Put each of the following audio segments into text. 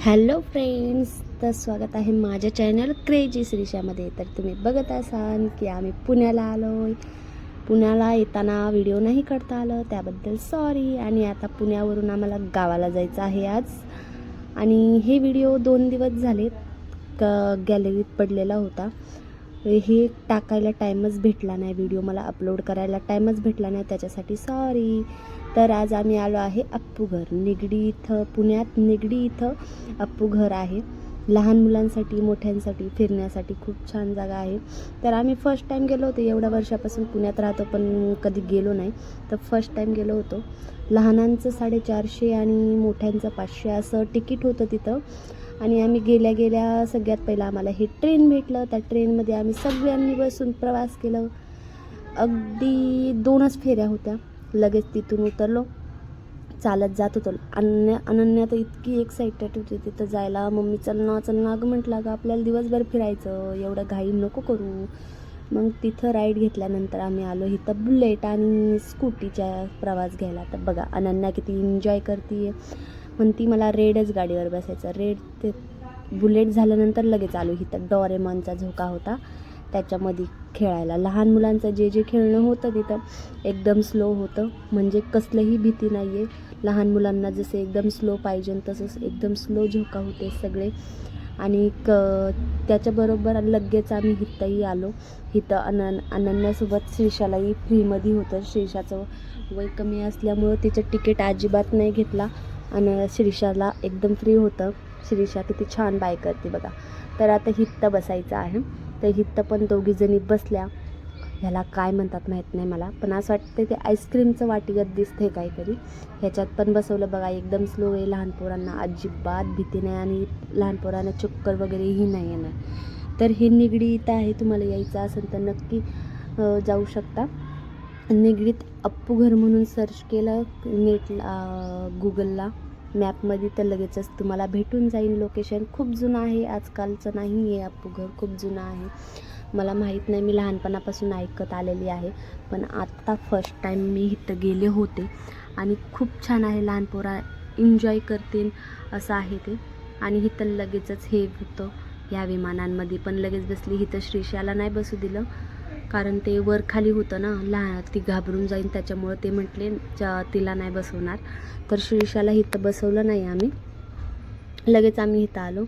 Hello friends तर स्वागत आहे माझ्या चॅनल क्रेजी श्रीशामध्ये. तर तुम्ही बघत असाल की आम्ही पुण्याला आलो आहे पुण्याला येताना व्हिडिओ नाही करता आलं त्याबद्दल सॉरी आणि आता पुण्यावरून आम्हाला गावाला जायचं आहे आज. आणि हे व्हिडिओ दोन दिवस झाले क गॅलरीत पडलेला होता. हे टाकायला टाईमच भेटला नाही व्हिडिओ मला अपलोड करायला टाईमच भेटला नाही त्याच्यासाठी सॉरी तर आज आम्ही आलो आहे अप्पूघर. निगडी इथं पुण्यात निगडी इथं अप्पूघर आहे. लहान मुलांसाठी मोठ्यांसाठी फिरण्यासाठी खूप छान जागा आहे. तर आम्ही फर्स्ट टाईम गेलो होतो. एवढ्या वर्षापासून पुण्यात राहतो पण कधी गेलो नाही. तर फर्स्ट टाईम गेलो होतो. लहानांचं साडेचारशे आणि मोठ्यांचं पाचशे असं तिकीट होतं तिथं. आणि आम्ही गेल्या गेल्या सगळ्यात पहिलं आम्हाला हे ट्रेन भेटलं. त्या ट्रेनमध्ये आम्ही सगळ्यांनी बसून प्रवास केलं. अगदी दोनच फेऱ्या होत्या. लगेच तिथून उतरलो. चालत जात होतो. अनन्या अनन्या तर इतकी एक्साइटेड होती तिथं जायला. मम्मी चल ना चल ना अगं म्हटलं अगं आपल्याला दिवसभर फिरायचं. एवढं घाई नको करू. मग तिथं राईड घेतल्यानंतर आम्ही आलो इथं बुलेट आणि स्कूटीचा प्रवास घ्यायला. तर बघा अनन्या किती एन्जॉय करते पण ती मला रेडच गाडीवर बसायचं. रेड ते बुलेट झाल्यानंतर लगेच आलो इथं. डॉरेमॉनचा झोका होता. त्याच्यामध्ये खेळायला. लहान मुलांचं जे जे खेळणं होतं तिथं एकदम स्लो होतं. म्हणजे कसलंही भीती नाही आहे लहान मुलांना जसे एकदम स्लो पाहिजे तसंच एकदम स्लो झोका होते सगळे. आणि क त्याच्याबरोबर लगेच आम्ही हितही आलो. हिथं अनन अनन्यासोबत शीर्षालाही फ्रीमध्ये होतं. शीर्षाचं वय कमी असल्यामुळं तिचं तिकीट अजिबात नाही घेतला. आणि श्रीशाला एकदम फ्री होतं. शिरीषा किती छान बाय करते बघा. तर आता हित्त बसायचं आहे. तर हिथं पण दोघीजणी बसल्या. ह्याला काय म्हणतात माहीत नाही मला पण असं वाटतं ते आईस्क्रीमचं वाटीगत दिसते काहीतरी. ह्याच्यात पण बसवलं बघा एकदम स्लो आहे लहान पोरांना. अजिबात भीती नाही आणि लहान पोरांना चक्कर वगैरेही नाही येणार. तर हे निगडी इथं आहे तुम्हाला यायचं असेल तर नक्की जाऊ शकता. निगडीत अप्पू घर म्हणून सर्च केलं नेटला गुगलला मॅपमध्ये तर लगेचच तुम्हाला भेटून जाईल लोकेशन. खूप जुनं आहे आजकालचं नाही आहे अप्पू घर खूप जुनं आहे. मला माहीत नाही मी लहानपणापासून ऐकत आलेली आहे पण आत्ता फर्स्ट टाईम मी इथं गेले होते. आणि खूप छान आहे लहान पोरा एन्जॉय करतील असं आहे ते. आणि इथं लगेचच हे होतं या विमानांमध्ये. पण लगेच बसली इथं श्रीशाला नाही बसू दिलं. कारण ते वर खाली होतं ना लहान ती घाबरून जाईन त्याच्यामुळं ते म्हटले तिला नाही बसवणार. तर श्रीशाला इथं बसवलं नाही आम्ही. लगेच आम्ही इथं आलो.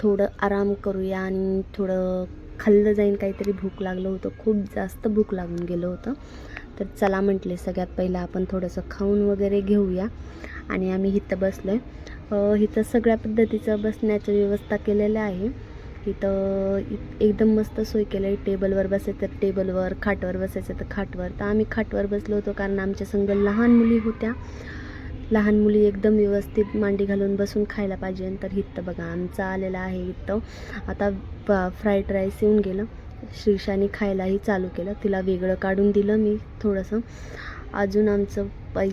थोडं आराम करूया आणि थोडं खाल्लं जाईन काहीतरी भूक लागलं होतं. खूप जास्त भूक लागून गेलं होतं. तर चला म्हटले सगळ्यात पहिलं आपण थोडंसं खाऊन वगैरे घेऊया. आणि आम्ही इथं बसलो आहे इथं सगळ्या पद्धतीचं बसण्याची व्यवस्था केलेलं आहे. इथं इ- एकदम मस्त सोय केलं आहे टेबलवर बसायचं तर टेबलवर खाटवर बसायचं तर खाटवर. तर आम्ही खाटवर बसलो होतो कारण आमच्या संग लहान मुली होत्या. लहान मुली एकदम व्यवस्थित मांडी घालून बसून खायला पाहिजे. तर इथं बघा आमचं आलेलं आहे इथं. आता फ्राईड राईस येऊन गेलं. श्रीशाने खायलाही चालू केलं. तिला वेगळं काढून दिलं मी थोडंसं. अजून आमचं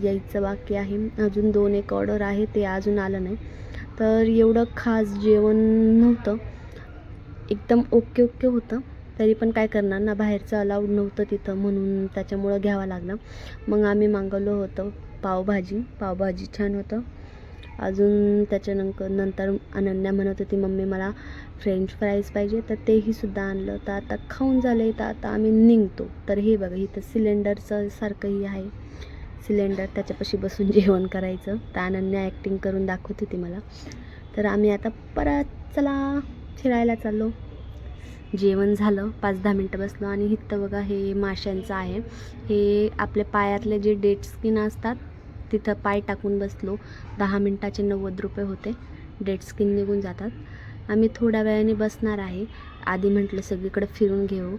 यायचं बाकी आहे. अजून दोन एक ऑर्डर आहे ते अजून आलं नाही. तर एवढं खास जेवण नव्हतं. एकदम ओके ओके होतं. तरी पण काय करणार ना बाहेरचं अलाउड नव्हतं तिथं म्हणून त्याच्यामुळं घ्यावं लागलं. मग आम्ही मागवलं होतं पावभाजी. पावभाजी छान होतं. अजून त्याच्यानंतर नंतर अनन्या म्हणत होती मम्मी मला फ्रेंच फ्राईज पाहिजे. तर तेही सुद्धा आणलं. तर आता खाऊन झालं तर आता आम्ही निघतो. तर हे बघा इथं सिलेंडरचं सारखंही आहे. सिलेंडर त्याच्यापाशी बसून जेवण करायचं. तर अनन्या ॲक्टिंग करून दाखवत होती मला. तर आम्ही आता परत चला. फिरायला चाललो. जेवण झालं पाच दहा मिनटं बसलो आणि इथं बघा हे माशांचं आहे. हे आपल्या पायातले जे डेट स्किन असतात तिथं पाय टाकून बसलो. दहा मिनटाचे नव्वद रुपये होते. डेट स्किन निघून जातात. आम्ही थोड्या वेळाने बसणार आहे. आधी म्हटलं सगळीकडे फिरून घेऊ.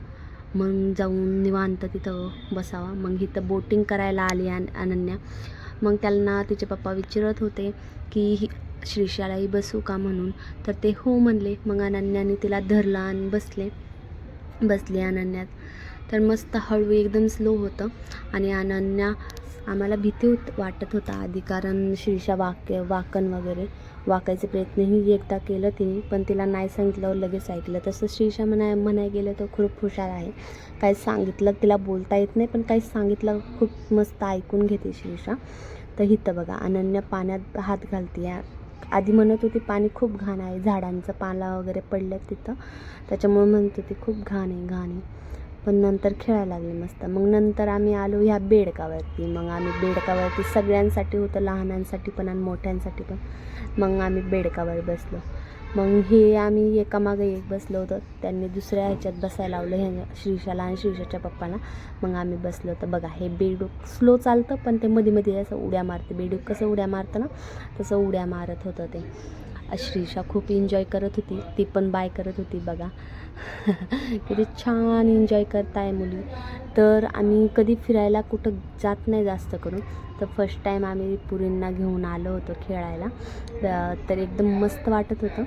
मग जाऊन निवांत तिथं बसावा. मग इथं बोटिंग करायला आली अन अनन्या. मग त्यांना तिचे पप्पा विचारत होते की ही श्रीशालाही बसू का म्हणून? तर ते हो म्हणले. मग अनन्याने तिला धरलं आणि बसले. बसले अनन्यात. तर मस्त हळू एकदम स्लो होतं. आणि अनन्या आम्हाला भीती होत वाटत होता आधी कारण शिरीषा वाक्य वाकण वगैरे. वाकायचे प्रयत्नही एकदा केलं तिने पण तिला नाही सांगितलं लगेच ऐकलं. तसं श्रीशा म्हणाय म्हणाय गेलं तर खूप हुशार आहे. काही सांगितलं तिला बोलता येत नाही पण काही सांगितलं खूप मस्त ऐकून घेते शिरीषा तर इथं बघा अनन्या पाण्यात हात घालते आधी म्हणत होती पाणी खूप घाण आहे झाडांचं पाला वगैरे पडलं तिथं. त्याच्यामुळे म्हणत होती खूप घाण आहे घाण आहे. पण नंतर खेळायला लागले मस्त. मग नंतर आम्ही आलो ह्या बेडकावरती. मग आम्ही बेडकावरती सगळ्यांसाठी होतं लहानांसाठी पण आणि मोठ्यांसाठी पण. मग आम्ही बेडकावर बसलो. मग हे आम्ही एकामागे एक बसलो होतो. त्यांनी दुसऱ्या ह्याच्यात बसायला लावलं ह्या श्रीषाला आणि श्रीषाच्या पप्पाला मग आम्ही बसलो होतो. बघा हे बेडूक स्लो चालतं पण ते मध्ये मध्ये असं उड्या मारते. बेडूक कसं उड्या मारतं ना तसं उड्या मारत होतं ते. श्रीषा खूप एन्जॉय करत होती. ती पण बाय करत होती बघा. किती छान एन्जॉय करताय मुली. तर आम्ही कधी फिरायला कुठं जात नाही जास्त करून. तर फर्स्ट टाईम आम्ही पुरींना घेऊन आलो होतो खेळायला. तर एकदम मस्त वाटत होतं.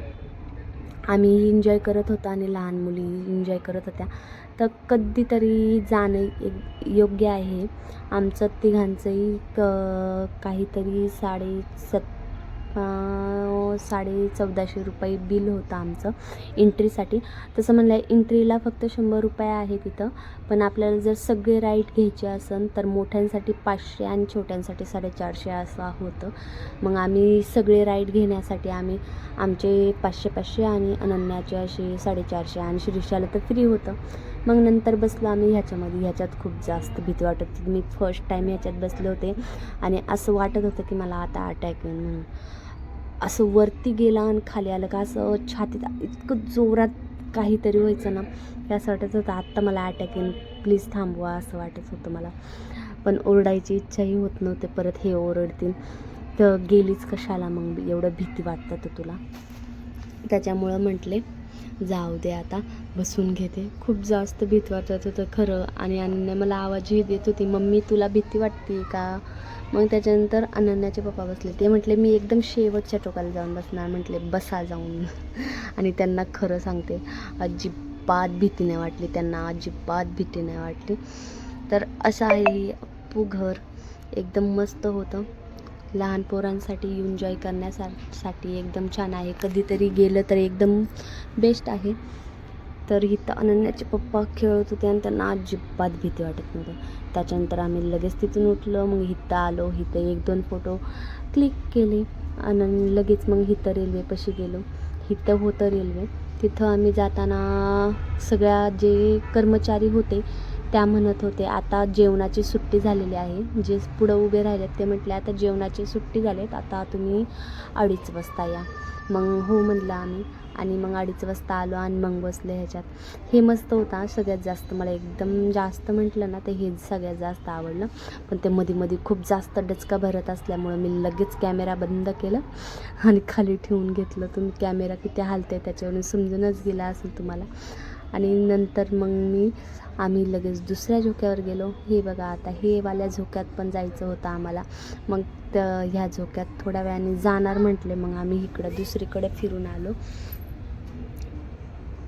आम्ही एन्जॉय करत होतो आणि लहान मुली एन्जॉय करत होत्या. तर कधीतरी जाणं एक योग्य आहे. आमचं तिघांचंही क काहीतरी साडे सत साडे चौदाशे रुपये बिल होतं आमचं एंट्रीसाठी. तसं म्हणलं एंट्रीला फक्त शंभर रुपये आहे तिथं. पण आपल्याला जर सगळे राईड घ्यायचे असेल तर मोठ्यांसाठी पाचशे आणि छोट्यांसाठी साडेचारशे असं होतं. मग आम्ही सगळे राईड घेण्यासाठी आम्ही आमचे पाचशे पाचशे आणि अनन्याचे असे साडेचारशे आणि शिरीषाला तर फ्री होतं. मग नंतर बसलो आम्ही ह्याच्यामध्ये. ह्याच्यात खूप जास्त भीती वाटत होती. मी फर्स्ट टाईम ह्याच्यात बसले होते. आणि असं वाटत होतं की मला आता अटॅक येईल म्हणून. असं वरती गेला आणि खाली आलं का असं छातीत इतकं जोरात काहीतरी व्हायचं ना. हे असं वाटत होतं आत्ता मला अटॅक येईल. प्लीज थांबवा असं वाटत होतं मला. पण ओरडायची इच्छाही होत नव्हते. परत हे ओरडतील. तर गेलीच कशाला मग? एवढं भीती वाटतं तर तुला. त्याच्यामुळं म्हटले जाऊ दे आता बसून घेते. खूप जास्त भीती वाटत होतं खरं. आणि अनन्या मला आवाजही देत होती मम्मी तुला भीती वाटते का? मग त्याच्यानंतर अनन्याचे पप्पा बसले. ते म्हटले मी एकदम शेवटच्या टोकाला जाऊन बसणार. म्हटले बसा जाऊन. आणि त्यांना खरं सांगते अजिबात भीती नाही वाटली. त्यांना अजिबात भीती नाही वाटली. तर असं आहे अप्पू घर. एकदम मस्त होतं. लहान पोरांसाठी एन्जॉय करण्यासाठी एकदम छान आहे. कधीतरी गेलं तर एकदम बेस्ट आहे. तर इथं अनन्याचे पप्पा खेळत होते आणि त्यांना अजिबात भीती वाटत नव्हतं. त्याच्यानंतर आम्ही लगेच तिथून उठलो मग इथं आलो इथं एक दोन फोटो क्लिक केले आणि लगेच मग इथं रेल्वेपाशी गेलो. इथं होतं रेल्वे तिथं आम्ही जाताना सगळ्या जे कर्मचारी होते त्या म्हणत होते आता जेवणाची सुट्टी झालेली आहे. जे पुढं उभे राहिलेत ते म्हटले आता जेवणाची सुट्टी झालीत आता तुम्ही अडीच वाजता या. मग हो म्हणलं आम्ही. आणि मग अडीच वाजता आलो आणि मग बसले ह्याच्यात. हे मस्त होता सगळ्यात जास्त मला एकदम जास्त म्हटलं ना ते हेच सगळ्यात जास्त आवडलं. पण ते मध्ये मध्ये खूप जास्त डचका भरत असल्यामुळं मी लगेच कॅमेरा बंद केलं आणि खाली ठेवून घेतलं. तुम्ही कॅमेरा किती हालते त्याच्यावरून समजूनच गेला असेल तुम्हाला. आणि नंतर मग मी आम्ही लगेच दुसऱ्या झोक्यावर गेलो. हे बघा आता हे वाल्या झोक्यात पण जायचं होतं आम्हाला. मग त ह्या झोक्यात थोड्या वेळाने जाणार म्हटले मग आम्ही इकडं दुसरीकडे फिरून आलो.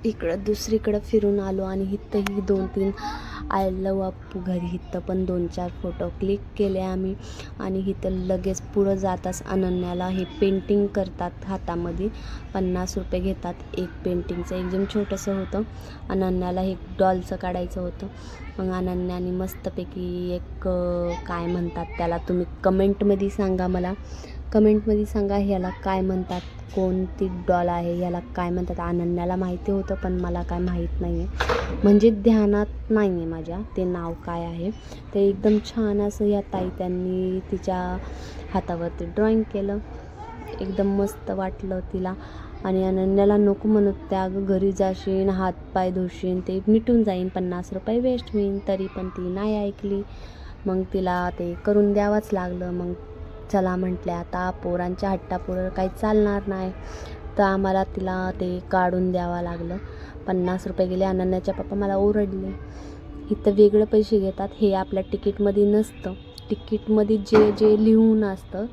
इकडं दुसरीकडं फिरून आलो आणि इथंही दोन तीन आय लव अप्पू घरी. इथं पण दोन चार फोटो क्लिक केले आम्ही आणि इथं लगेच पुढं जाताच अनन्याला हे पेंटिंग करतात हातामध्ये. पन्नास रुपये घेतात एक पेंटिंगचं एकदम छोटंसं होतं. अनन्याला हे डॉलचं काढायचं होतं. मग अनन्याने मस्तपैकी एक काय म्हणतात त्याला तुम्ही कमेंटमध्ये सांगा मला. कमेंटमध्ये सांगा ह्याला काय म्हणतात कोणती डॉल आहे ह्याला काय म्हणतात? अनन्याला माहिती होतं पण मला काय माहीत नाही आहे म्हणजे ध्यानात नाही आहे माझ्या ते नाव काय आहे. ते एकदम छान असं या ताई त्यांनी तिच्या हातावरती ड्रॉईंग केलं. एकदम मस्त वाटलं तिला. आणि अनन्याला नको म्हणत त्या घरी जाशीन हात पाय धुशीन ते मिटून जाईन पन्नास रुपये वेस्ट होईन तरी पण ती नाही ऐकली. मग तिला ते करून द्यावंच लागलं. मग चला म्हटले आता पोरांच्या हट्टापुढं काही चालणार नाही. तर आम्हाला तिला ते काढून द्यावं लागलं. पन्नास रुपये गेले. अनन्याच्या पप्पा मला ओरडले. इथं वेगळं पैसे घेतात. हे आपल्या तिकीटमध्ये नसतं. तिकीटमध्ये जे जे लिहून असतं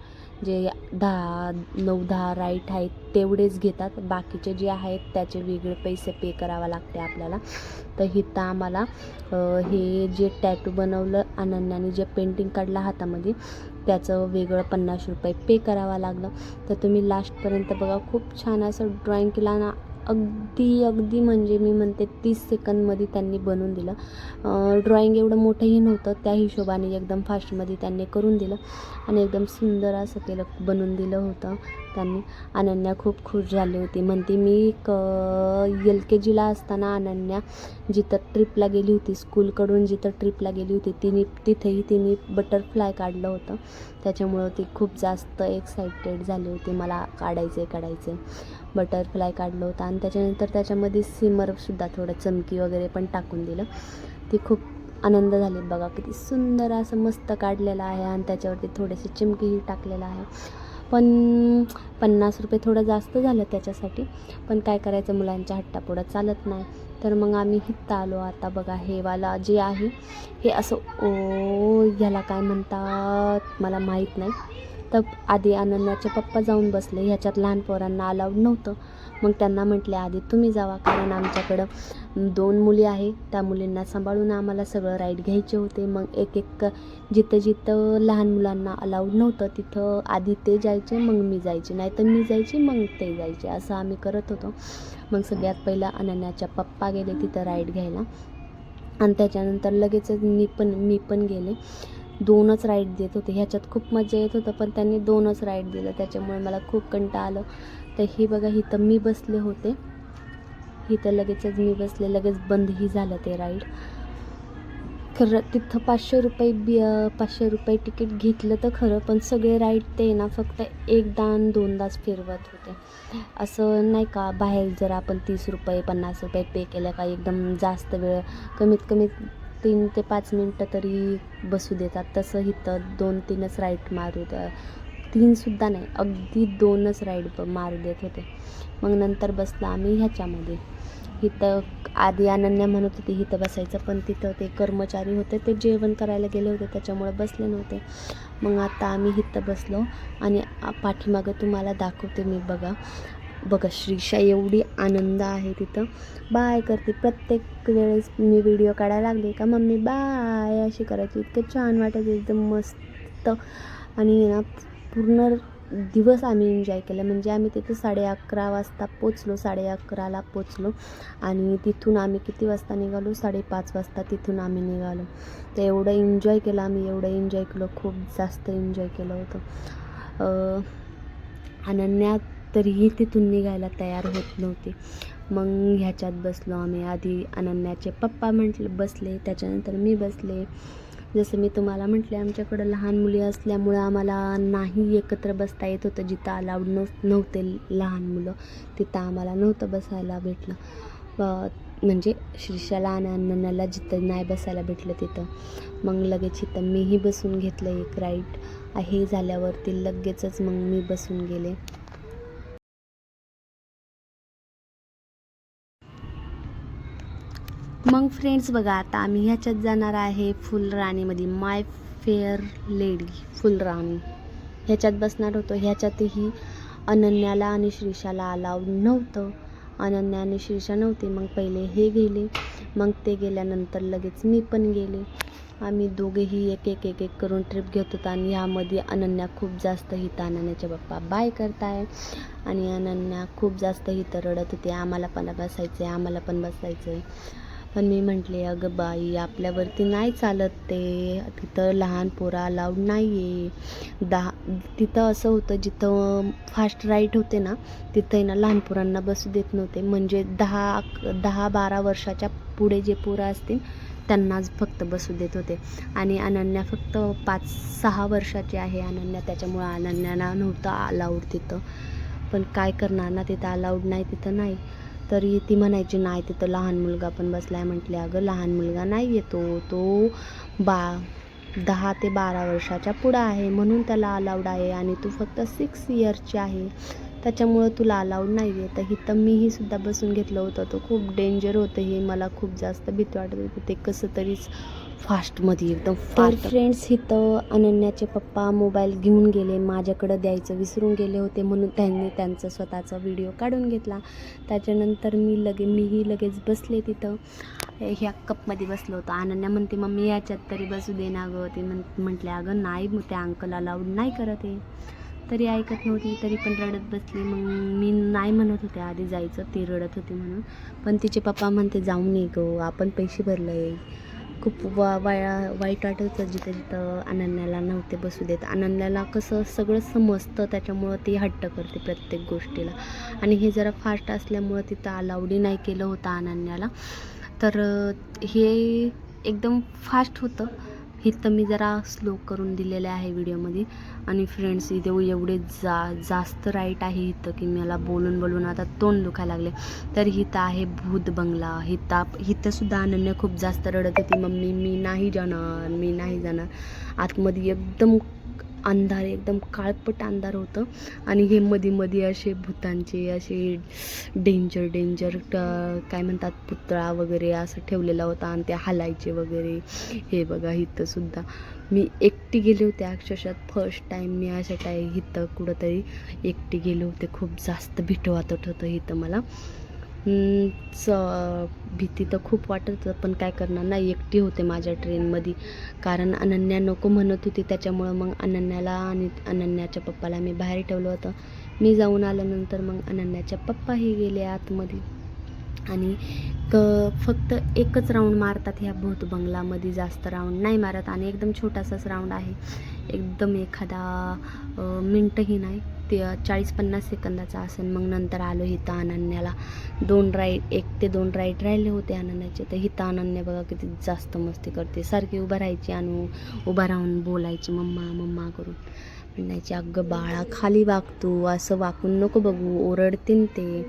जे दहा नऊ दहा राईट आहेत तेवढेच घेतात. बाकीचे जे आहेत त्याचे वेगळे पैसे पे करावा लागते आपल्याला. तर हिथं आम्हाला हे जे टॅटू बनवलं अनन्याने जे पेंटिंग काढलं हातामध्ये त्याचं वेगळं पन्नास रुपये पे करावं लागलं. तर तुम्ही लास्टपर्यंत बघा खूप छान असं ड्रॉईंग केला ना अगदी अगदी म्हणजे मी म्हणते तीस सेकंदमध्ये त्यांनी बनवून दिलं. ड्रॉइंग एवढं मोठंही नव्हतं त्या हिशोबाने एकदम फास्टमध्ये त्यांनी करून दिलं आणि एकदम सुंदर असं केलं बनवून दिलं होतं. त्यांनी. अनन्या खूप खुश झाली होती. म्हणते मी क एल के जीला असताना अनन्या जिथं ट्रिपला गेली होती स्कूलकडून जिथं ट्रिपला गेली होती तिने तिथेही तिने बटरफ्लाय काढलं होतं. त्याच्यामुळं ती खूप जास्त एक्साइटेड झाली होती. मला काढायचं आहे काढायचं आहे बटरफ्लाय काढलं होतं. आणि त्याच्यानंतर त्याच्यामध्ये सिमरसुद्धा थोडं चमकी वगैरे पण टाकून दिलं. ती खूप आनंद झाले. बघा किती सुंदर असं मस्त काढलेलं आहे. आणि त्याच्यावरती थोडेसे चिमकीही टाकलेलं आहे. पण पन्नास रुपये थोडं जास्त झालं त्याच्यासाठी. पण काय करायचं मुलांच्या हट्टापुढं चालत नाही. तर मग आम्ही हित्त आलो. आता बघा हे वाला जे आहे हे असं ओ ह्याला काय म्हणतात? मला माहीत नाही. तर आधी अनन्याचे पप्पा जाऊन बसले. ह्याच्यात लहान पोरांना अलाउड नव्हतं. मग त्यांना म्हटले आधी तुम्ही जावा कारण आमच्याकडं दोन मुली आहे. त्या मुलींना सांभाळून आम्हाला सगळं राईड घ्यायचे होते. मग एक एक जिथं जिथं लहान मुलांना अलाउड नव्हतं तिथं आधी ते जायचे मग मी जायचे. नाही तर मी जायचे मग ते जायचे. असं आम्ही करत होतो. मग सगळ्यात पहिला अनन्याच्या पप्पा गेले तिथं राईड घ्यायला. आणि त्याच्यानंतर लगेचच मी पण मी पण गेले. दोनच राईड देत होते. ह्याच्यात खूप मजा येत होतं पण त्यांनी दोनच राईड दिलं. त्याच्यामुळे मला खूप कंटाळा आलं. तर ही बघा इथं मी बसले होते. इथं लगेचच मी बसले लगेच बंदही झालं ते राईड खरं तिथं पाचशे रुपये बी पाचशे रुपये तिकीट घेतलं तर खरं पण सगळे राईड ते ना फक्त एकदा आणि दोनदाच फिरवत होते. असं नाही का बाहेर जर आपण तीस रुपये पन्नास रुपये पे केलं का एकदम जास्त वेळ कमीत कमी तीन ते पाच मिनटं तरी बसू देतात. तसं इथं दोन तीनच राईड मारू तीनसुद्धा नाही अगदी दोनच राईड ब मारू देत होते. मग नंतर बसलो आम्ही ह्याच्यामध्ये. इथं आधी अनन्या म्हणत होती इथं बसायचं. पण तिथं ते कर्मचारी होते ते जेवण करायला गेले होते त्याच्यामुळे बसले नव्हते. मग आता आम्ही इथं बसलो आणि पाठीमागं तुम्हाला दाखवते मी बघा. बघा श्रीषा एवढी आनंद आहे तिथं. बाय करते. प्रत्येक वेळेस मी व्हिडिओ काढायला लागले का मम्मी बाय. अशी करायची. इतकं छान वाटायचं एकदम मस्त. आणि ना पूर्ण दिवस आम्ही एन्जॉय केलं. म्हणजे आम्ही तिथे साडे अकरा वाजता पोचलो साडे अकराला पोचलो. आणि तिथून आम्ही किती वाजता निघालो? साडेपाच वाजता तिथून आम्ही निघालो. तर एवढं एन्जॉय केलं आम्ही एवढं एन्जॉय केलं. खूप जास्त एन्जॉय केलं होतं. अनन्या तरीही तिथून निघायला तयार होत नव्हती. मग ह्याच्यात बसलो आम्ही. आधी अनन्याचे पप्पा म्हटले बसले. त्याच्यानंतर मी बसले. जसं मी तुम्हाला म्हटले आमच्याकडं लहान मुली असल्यामुळं आम्हाला नाही एकत्र बसता येत होतं. जिथं अलाउड नव नव्हते लहान मुलं तिथं आम्हाला नव्हतं बसायला भेटलं. म्हणजे श्रीशाला आणि अन्नाला जिथं नाही बसायला भेटलं तिथं. मग लगेच इथं मीही बसून घेतलं एक राईट हे झाल्यावरती लगेचच मग मी बसून गेले. मग फ्रेंड्स बघा आता आम्ही ह्याच्यात जाणार आहे फुलराणीमध्ये. माय फेअर लेडी फुलराणी. ह्याच्यात बसणार होतो. ह्याच्यातही अनन्याला आणि श्रीषाला अलाव नव्हतं. अनन्या आणि श्रीषा नव्हते. मग पहिले हे गेले. मग ते गेल्यानंतर लगेच मी पण गेले. आम्ही दोघेही एक एक एक एक करून ट्रिप घेत होतो आणि ह्यामध्ये अनन्या खूप जास्त हित अनन्याचे बाप्पा बाय करताय. आणि अनन्या खूप जास्त हित रडत होते. आम्हाला पण बसायचं आहे आम्हाला पण बसायचं आहे पण मी म्हटले अगं बाई आपल्यावरती नाही चालत ते. तिथं लहान पोरं अलाउड नाही आहे दहा तिथं असं होतं जिथं फास्ट राईट होते ना तिथं आहे ना लहान पोरांना बसू देत नव्हते. म्हणजे दहा दहा बारा वर्षाच्या पुढे जे पोरं असतील त्यांनाच फक्त बसू देत होते. आणि अनन्या फक्त पाच सहा वर्षाची आहे अनन्या. त्याच्यामुळं अनन्याला नव्हतं अलाउड तिथं. पण काय करणार ना तिथं अलाउड नाही तिथं नाही. तरी ती म्हणायची नाही तिथं लहान मुलगा पण बसलाय. म्हटले अगं लहान मुलगा नाही येतो तो. बा दहा ते बारा वर्षाच्या पुढं आहे. म्हणून त्याला अलाउड आहे आणि तू फक्त सिक्स इयरची आहे. त्याच्यामुळं तुला अलाउड नाही आहे. तर हिथं मीही सुद्धा बसून घेतलं होतं. तो खूप डेंजर होतं हे. मला खूप जास्त भीती वाटत होती. ते कसं तरीच फास्टमध्ये एकदम तर फ्रेंड्स इथं अनन्याचे पप्पा मोबाईल घेऊन गेले माझ्याकडं द्यायचं विसरून गेले होते म्हणून त्यांनी त्यांचा स्वतःचा व्हिडिओ काढून घेतला. त्याच्यानंतर मी लगे मीही लगेच बसले तिथं. ह्या कपमध्ये बसलो होतो. अनन्या म्हणते मम्मी याच्यात तरी बसू दे ना गं. ते म्हण म्हटले अगं नाही मग त्या अंकल अलाउड नाही करत आहे. तरी ऐकत नव्हती तरी पण रडत बसली. मग मी नाही म्हणत होते आधी जायचं ती रडत होती म्हणून. पण तिचे पप्पा म्हणते जाऊन ये गो आपण पैसे भरले खूप वा वाया वाईट वाटत होतं जिथं जिथं अनन्याला नव्हते बसू देत. अनन्याला कसं सगळं समजतं त्याच्यामुळं ती हट्ट करते प्रत्येक गोष्टीला. आणि हे जरा फास्ट असल्यामुळं तिथं अलाउडी नाही केलं होतं अनन्याला तर हे एकदम फास्ट होतं. इथं मी जरा स्लो करून दिलेलं आहे व्हिडिओमध्ये आणि फ्रेंड्स इथे एवढे जा जास्त राईट आहे इथं की मला बोलून बोलून आता तोंड दुखायला लागले. तर हिथं आहे भूत बंगला. हिता हिथंसुद्धा अनन्या खूप जास्त रडत होती. मम्मी मी नाही जाणार मी नाही जाणार. आतमध्ये एकदम अंधार एकदम काळपट अंधार होतं. आणि हे मध्ये मध्ये असे भूतांचे असे डेंजर डेंजर काय म्हणतात पुतळा वगैरे असं ठेवलेला होता आणि ते हालायचे वगैरे. हे बघा इथंसुद्धा मी एकटी गेले होते अक्षरशः. फर्स्ट टाईम मी अशा टाईम इथं कुठंतरी एकटी गेले होते. खूप जास्त भीट वाटत होतं इथं मला. च भीती तर खूप वाटत होतं पण काय करणार? नाही एकटी होते माझ्या ट्रेनमध्ये कारण अनन्या नको म्हणत होती त्याच्यामुळं मग अनन्याला आणि अनन्याच्या पप्पाला मी बाहेर ठेवलं होतं. मी जाऊन आल्यानंतर मग अनन्याच्या पप्पाही गेले आतमध्ये. आणि क फक्त एकच राऊंड मारतात ह्या भूत बंगलामध्ये. जास्त राऊंड नाही मारत आणि एकदम छोटासाच राऊंड आहे. एकदम एखादा मिनटंही नाही. ते चाळीस पन्नास सेकंदाचा असेल मग नंतर आलो हिता अनन्याला दोन राईट एक ते दोन राईट राहिले होते अनन्याचे तर हिता अनन्या बघा किती जास्त मस्ती करते. सारखी उभं राहायची आणि उभा राहून बोलायची मम्मा मम्मा करून. म्हणायची अगं बाळा खाली वागतो असं वाकून नको बघू ओरडतील ते.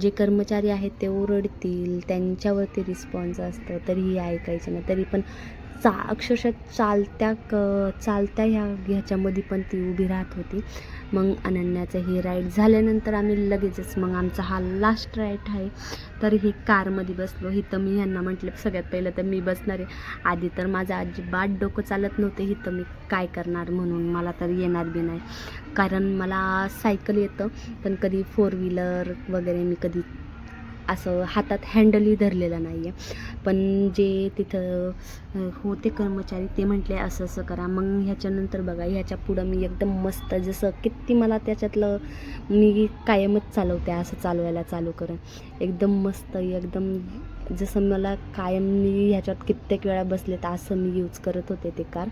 जे कर्मचारी आहेत ते ओरडतील त्यांच्यावरती रिस्पॉन्स असतं तरीही ऐकायचं ना तरी पण चा अक्षरशः चालत्या क चालत्या ह्या ह्याच्यामध्ये पण ती उभी राहत होती. मग अनन्याचं हे राईड झाल्यानंतर आम्ही लगेचच मग आमचा हा लास्ट राईड आहे. तर ही कारमध्ये बसलो. इथं मी ह्यांना म्हटलं सगळ्यात पहिलं तर मी बसणार आहे. आधी तर माझं अजिबात डोकं चालत नव्हते. इथं मी काय करणार म्हणून? मला तर येणार बी नाही. कारण मला सायकल येतं पण कधी फोर व्हीलर वगैरे मी कधी असं हातात हँडलही धरलेलं नाही आहे पण जे तिथं होते कर्मचारी ते म्हटले असं असं करा. मग ह्याच्यानंतर बघा ह्याच्या पुढं मी एकदम मस्त जसं किती मला त्याच्यातलं मी कायमच चालवते असं चालवायला चालू करेन. एकदम मस्त एकदम जसं मला कायम मी ह्याच्यात कित्येक वेळा बसले तर असं मी यूज करत होते ते कार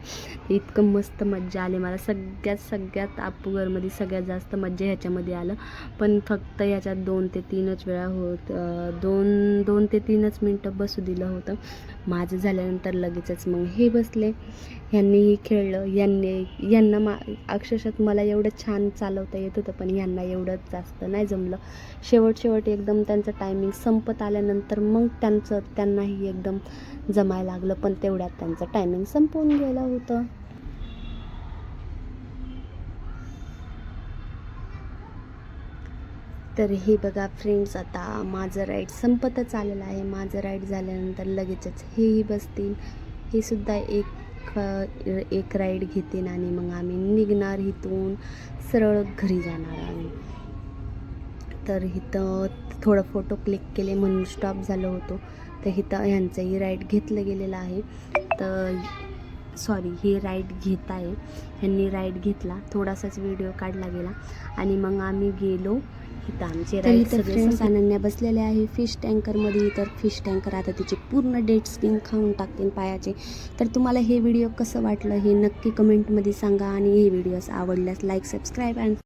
इतकं मस्त मज्जा आली. मला सगळ्यात सगळ्यात आपूगरमध्ये सगळ्यात जास्त मज्जा ह्याच्यामध्ये आलं. पण फक्त ह्याच्यात दोन ते तीनच वेळा होत दोन दोन ते तीनच मिनटं बसू दिलं होतं. माझं झाल्यानंतर लगेचच मग हे बसले. ह्यांनीही खेळलं. यांनी यांना मा अक्षरशः मला एवढं छान चालवता येत होतं पण यांना एवढं जास्त नाही जमलं. शेवट शेवट एकदम त्यांचं टायमिंग संपत आल्यानंतर मग त्यांचं त्यांनाही एकदम जमायला लागलं पण तेवढ्यात त्यांचं टायमिंग संपवून गेलं होतं. तर हे बघा फ्रेंड्स आता माझं राईड संपतच आलेलं आहे. माझं राईड झाल्यानंतर लगेचच हेही बसतील. हे सुद्धा एक एक राईड घेतील आणि मग आम्ही निघणार इथून सरळ घरी जाणार आम्ही. तर इथं थोडं फोटो क्लिक केले म्हणून स्टॉप झालो होतो. तर इथं ह्यांचंही राईड घेतलं गेलेलं आहे. तर सॉरी हे राईड घेत आहे. ह्यांनी राईड घेतला. थोडासाच व्हिडिओ काढला गेला. आणि मग आम्ही गेलो इथं आमचे संपले. अनन्या बसलेले आहे फिश टँकरमध्ये तर फिश टँकर आता तिचे पूर्ण डेट स्किन खाऊन टाकतील पायाचे तर तुम्हाला हे व्हिडिओ कसं वाटलं हे नक्की कमेंटमध्ये सांगा आणि हे व्हिडिओज आवडल्यास लाईक सबस्क्राईब अँड